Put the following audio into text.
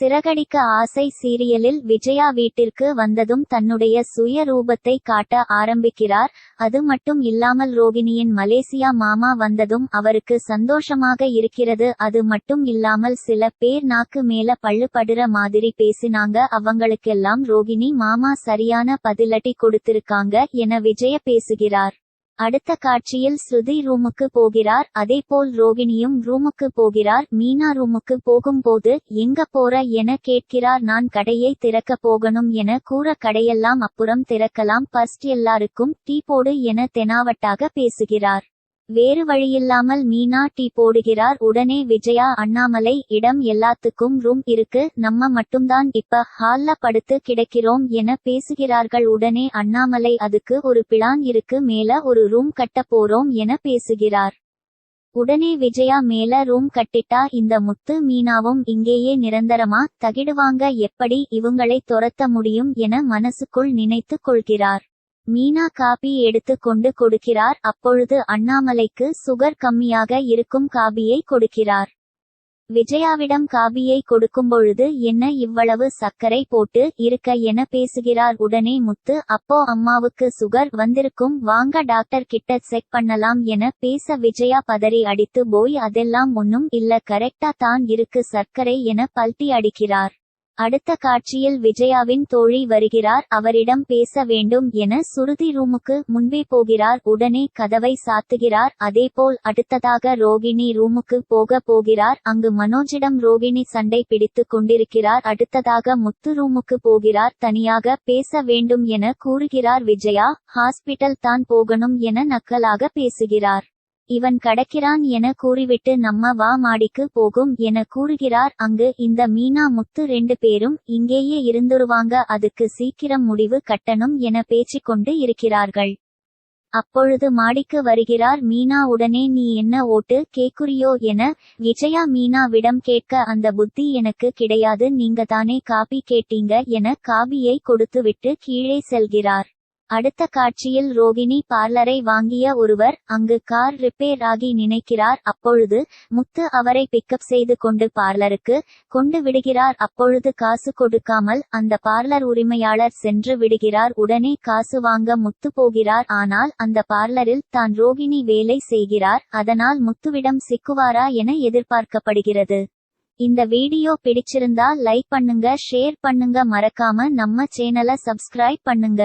சிறகடிக்க ஆசை சீரியலில் விஜயா வீட்டிற்கு வந்ததும் தன்னுடைய சுய ரூபத்தை காட்ட ஆரம்பிக்கிறார். அது மட்டும் இல்லாமல் ரோகிணியின் மலேசியா மாமா வந்ததும் அவருக்கு சந்தோஷமாக இருக்கிறது. அது மட்டும் இல்லாமல் சில பேர் நாக்கு மேல பள்ளுபடுற மாதிரி பேசினாங்க. அவங்களுக்கெல்லாம் ரோகிணி மாமா சரியான பதிலடி கொடுத்திருக்காங்க என விஜய பேசுகிறார். அடுத்த காட்சியில் ஸ்ருதி ரூமுக்கு போகிறார் அதேபோல் ரோகிணியும் ரூமுக்கு போகிறார் மீனா ரூமுக்கு போகும்போது எங்க போற? என கேட்கிறார் நான் கடையை திறக்க போகணும் என கூற கடையெல்லாம் அப்புறம் திறக்கலாம். ஃபர்ஸ்ட் எல்லாருக்கும் டீ போடு என தெனாவட்டாக பேசுகிறார். வேறு வழியில்லாமல் மீனா டீ போடுகிறார். உடனே விஜயா அண்ணாமலை இடம் எல்லாத்துக்கும் ரூம் இருக்கு. நம்ம மட்டும்தான் இப்ப ஹால்ல படுத்து கிடக்கிறோம் என பேசுகிறார்கள். உடனே அண்ணாமலை அதுக்கு ஒரு பிளான் இருக்கு. மேல ஒரு ரூம் கட்ட போறோம் என பேசுகிறார். உடனே விஜயா மேல ரூம் கட்டிட்டா இந்த முத்து மீனாவும் இங்கேயே நிரந்தரமா தகிடுவாங்க. எப்படி இவங்களை துரத்த முடியும் என மனசுக்குள் நினைத்து கொள்கிறார். மீனா காபி எடுத்து கொண்டு கொடுக்கிறார். அப்பொழுது அண்ணாமலைக்கு சுகர் கம்மியாக இருக்கும் காபியை கொடுக்கிறார். விஜயாவிடம் காபியை கொடுக்கும்பொழுது என்ன இவ்வளவு சர்க்கரை போட்டு இருக்க என பேசுகிறார். உடனே முத்து அப்போ அம்மாவுக்கு சுகர் வந்திருக்கும் வாங்க டாக்டர் கிட்ட செக் பண்ணலாம் என பேச விஜயா பதறி அடித்து போய் அதெல்லாம் ஒன்னும் இல்ல கரெக்டா தான் இருக்கு சர்க்கரை என பல்ட்டி அடிக்கிறார். அடுத்த காட்சியில் விஜயாவின் தோழி வருகிறார். அவரிடம் பேச வேண்டும் என சுருதி ரூமுக்கு முன்பே போகிறார். உடனே கதவை சாத்துகிறார். அதேபோல் அடுத்ததாக ரோகிணி ரூமுக்கு போக போகிறார். அங்கு மனோஜிடம் ரோகிணி சண்டை பிடித்துக் கொண்டிருக்கிறார். அடுத்ததாக முத்து ரூமுக்கு போகிறார். தனியாக பேச வேண்டும் என கூறுகிறார் விஜயா. ஹாஸ்பிட்டல் தான் போகணும் என நக்கலாக பேசுகிறார். இவன் கடக்கிறான் என கூறிவிட்டு நம்ம வா மாடிக்கு போகும் என கூறுகிறார். அங்கு இந்த மீனா முத்து ரெண்டு பேரும் இங்கேயே இருந்துருவாங்க. அதுக்கு சீக்கிரம் முடிவு கட்டணும் என பேச்சிக்கொண்டு இருக்கிறார்கள். அப்பொழுது மாடிக்கு வருகிறார். மீனா உடனே நீ என்ன ஓட்டு கேக்குறியோ என விஜயா மீனாவிடம் கேட்க அந்த புத்தி எனக்கு கிடையாது. நீங்க தானே காபி கேட்டீங்க என காபியை கொடுத்துவிட்டு கீழே செல்கிறார். அடுத்த காட்சியில் ரோகிணி பார்லரை வாங்கிய ஒருவர் அங்கு கார் ரிப்பேர் ஆகி நினைக்கிறார். அப்பொழுது முத்து அவரை பிக்கப் செய்து கொண்டு பார்லருக்கு கொண்டு விடுகிறார். அப்பொழுது காசு கொடுக்காமல் அந்த பார்லர் உரிமையாளர் சென்று விடுகிறார். உடனே காசு வாங்க முத்து போகிறார். ஆனால் அந்த பார்லரில் தான் ரோகிணி வேலை செய்கிறார். அதனால் முத்துவிடம் சிக்குவாரா என எதிர்பார்க்கப்படுகிறது. இந்த வீடியோ பிடிச்சிருந்தா லைக் பண்ணுங்க ஷேர் பண்ணுங்க மறக்காம நம்ம சேனலை சப்ஸ்கிரைப் பண்ணுங்க.